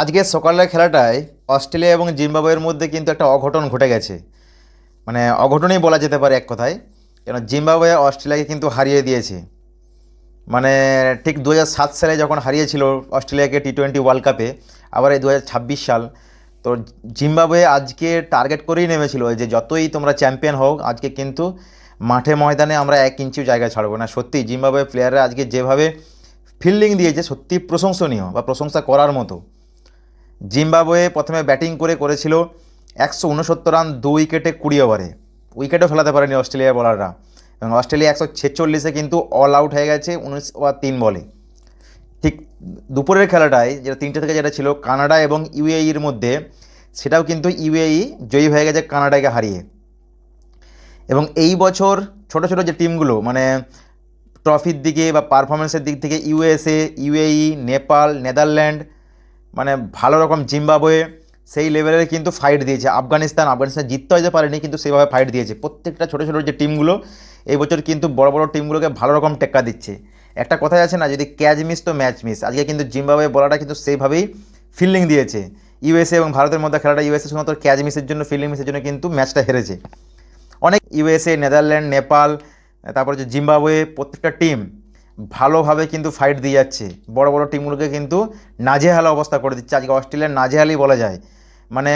আজকে সকালের খেলাটায় অস্ট্রেলিয়া এবং জিম্বাবুয়ের মধ্যে কিন্তু একটা অঘটন ঘটে গেছে। মানে অঘটনই বলা যেতে পারে এক কথায়, কেন জিম্বাবুয়ে অস্ট্রেলিয়াকে কিন্তু হারিয়ে দিয়েছে। মানে ঠিক দু সালে যখন হারিয়েছিল অস্ট্রেলিয়াকে টি টোয়েন্টি ওয়ার্ল্ড কাপে আবার এই দু হাজার ছাব্বিশ সাল, তো জিম্বাবুয়ে আজকে টার্গেট করেই নেমেছিল যে যতই তোমরা চ্যাম্পিয়ন হোক আজকে কিন্তু মাঠে ময়দানে আমরা এক ইঞ্চিও জায়গা ছাড়বো না। সত্যি জিম্বাবুয়ে প্লেয়াররা আজকে যেভাবে ফিল্ডিং দিয়েছে, সত্যি প্রশংসনীয় বা প্রশংসা করার মতো। জিম্বাবুয়ে প্রথমে ব্যাটিং করে করেছিল একশো উনসত্তর রান দু উইকেটে কুড়ি ওভারে। উইকেটও ফেলাতে পারেনি অস্ট্রেলিয়ার বলাররা। এবং অস্ট্রেলিয়া একশো ছেচল্লিশে কিন্তু অল আউট হয়ে গেছে উনিশ ওভার তিন বলে। ঠিক দুপুরের খেলাটায় যেটা তিনটে থেকে যেটা ছিল, কানাডা এবং ইউএইর মধ্যে, সেটাও কিন্তু ইউএই জয়ী হয়ে গেছে কানাডাকে হারিয়ে। এবং এই বছর ছোট ছোট যে টিমগুলো মানে ট্রফির দিকে বা পারফরমেন্সের দিক থেকে ইউএসএ ইউএই নেপাল, নেদারল্যান্ড মানে ভালো রকম জিম্বাবুয়ে সেই লেভেলের কিন্তু ফাইট দিয়েছে। আফগানিস্তান আফগানিস্তান জিততে হয়তো পারেনি, কিন্তু সেভাবে ফাইট দিয়েছে। প্রত্যেকটা ছোটো ছোটো যে টিমগুলো এই বছর কিন্তু বড় বড় টিমগুলোকে ভালো রকম টেক্কা দিচ্ছে। একটা কথাই আছে না, যদি ক্যাচ মিস তো ম্যাচ মিস আজকে কিন্তু জিম্বাবুয়ে বলাটা কিন্তু সেইভাবেই ফিল্ডিং দিয়েছে। ইউএসএ এবং ভারতের মধ্যে খেলাটা ইউএসএ শুধুমাত্র ক্যাচ মিসের জন্য ফিল্ডিং মিসের জন্য কিন্তু ম্যাচটা হেরেছে। অনেক ইউএসএ নেদারল্যান্ড নেপাল তারপর হচ্ছে জিম্বাবুয়ে প্রত্যেকটা টিম ভালোভাবে কিন্তু ফাইট দিয়ে যাচ্ছে। বড় বড় টিমগুলোকে কিন্তু নাজেহাল অবস্থা করে দিচ্ছে। আজকে অস্ট্রেলিয়ার নাজেহালই বলা যায়। মানে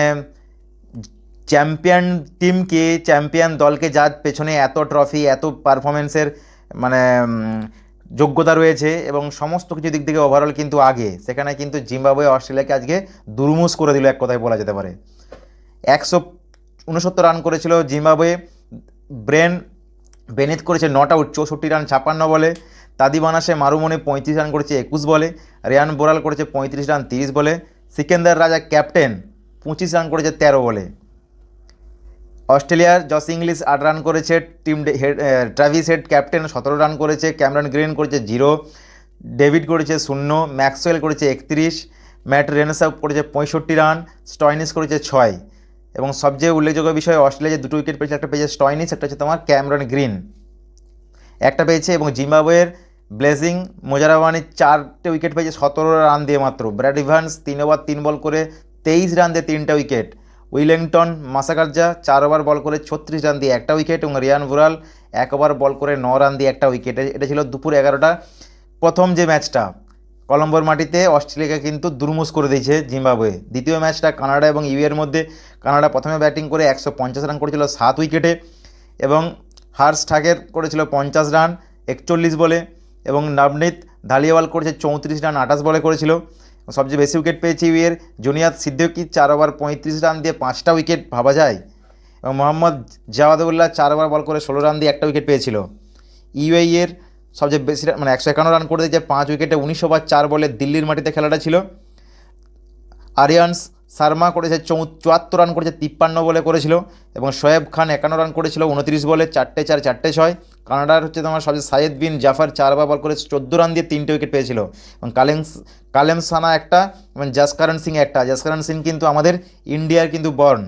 চ্যাম্পিয়ন টিমকে চ্যাম্পিয়ন দলকে যার পেছনে এত ট্রফি এত পারফরমেন্সের মানে যোগ্যতা রয়েছে এবং সমস্ত কিছু দিক থেকে ওভারঅল কিন্তু আগে, সেখানে কিন্তু জিম্বাবুয়ে অস্ট্রেলিয়াকে আজকে দুর্মুস করে দিল এক কথায় বলা যেতে পারে। একশো উনসত্তর রান করেছিল জিম্বাবুয়ে। ব্রেন, বেনিত করেছে নট আউট, চৌষট্টি রান ছাপ্পান্ন বলে। তাদি বানাসে মারুমনে পঁয়ত্রিশ রান করেছে একুশ বলে রিয়ান বোরাল করেছে পঁয়ত্রিশ রান তিরিশ বলে, সিকেন্দার রাজা ক্যাপ্টেন পঁচিশ রান করেছে তেরো বলে। অস্ট্রেলিয়ার জস ইংলিশ আট রান করেছে, Tim Head Travis Head captain সতেরো রান করেছে, ক্যামেরন গ্রিন করেছে জিরো, ডেভিড করেছে শূন্য, ম্যাক্সওয়েল করেছে একত্রিশ, ম্যাট রেনসাপ করেছে পঁয়ষট্টি রান, স্টয়নিস করেছে ছয়। এবং সবচেয়ে উল্লেখযোগ্য বিষয়, অস্ট্রেলিয়া যে দুটো উইকেট পেয়েছে, একটা পেয়েছে স্টয়নিস, একটা হচ্ছে তোমার ক্যামেরন গ্রিন। একটা পেয়েছে এবং জিম্বাবুয়ের ব্লেজিং মোজারাবানি চারটে উইকেট পেয়েছে, সতেরো রান দিয়ে মাত্র। ব্র্যাড ইভান্স তিন ওভার, তিন বল করে তেইশ রান দিয়ে তিনটা উইকেট। উইলিংটন, মাসাকার্জা চার ওভার বল করে ছত্রিশ রান দিয়ে একটা উইকেট এবং রিয়ান ভুরাল এক ওভার বল করে ন রান দিয়ে একটা উইকেট। এটা ছিল দুপুর এগারোটা। প্রথম যে ম্যাচটা, কলম্বোর মাটিতে অস্ট্রেলিয়াকে কিন্তু দুর্মুস করে দিয়েছে জিম্বাবুয়ে। দ্বিতীয় ম্যাচটা কানাডা এবং ইউ এর মধ্যে, কানাডা প্রথমে ব্যাটিং করে একশো পঞ্চাশ রান করেছিল সাত উইকেটে এবং হার্স ঠাকের করেছিল পঞ্চাশ রান, একচল্লিশ বলে। এবং নবনীত ধালিয়াওয়াল করেছে চৌত্রিশ রান, আঠাশ বলে করেছিল। সবচেয়ে বেশি উইকেট পেয়েছে ইউএর জুনিয়াত সিদ্দিকি, চার ওভার পঁয়ত্রিশ রান দিয়ে পাঁচটা উইকেট ভাবা যায়। এবং মোহাম্মদ জাওয়াদুল্লাহ চার ওভার বল করে ষোলো রান দিয়ে একটা উইকেট পেয়েছিল। ইউএই এর সবচেয়ে বেশি মানে একশো একান্ন রান করে দিয়েছে, পাঁচ উইকেটে উনিশ ওভার চার বলে দিল্লির মাটিতে খেলাটা ছিল। আরিয়ান্স শর্মা করেছে চৌ চুয়াত্তর রান করেছে, তিপ্পান্ন বলে করেছিল এবং শোয়েব খান একান্ন রান করেছিল, উনত্রিশ বলে, চারটে চার, চারটে ছয়। কানাডার হচ্ছে তোমার সবচেয়ে সাইদ বিন জাফর চারবার বল করে চোদ্দ রান দিয়ে তিনটে উইকেট পেয়েছিল। এবং কালেম কালেম সানা একটা এবং জাসকারণ সিং একটা। জাসকারণ সিং কিন্তু আমাদের ইন্ডিয়ার কিন্তু বর্ন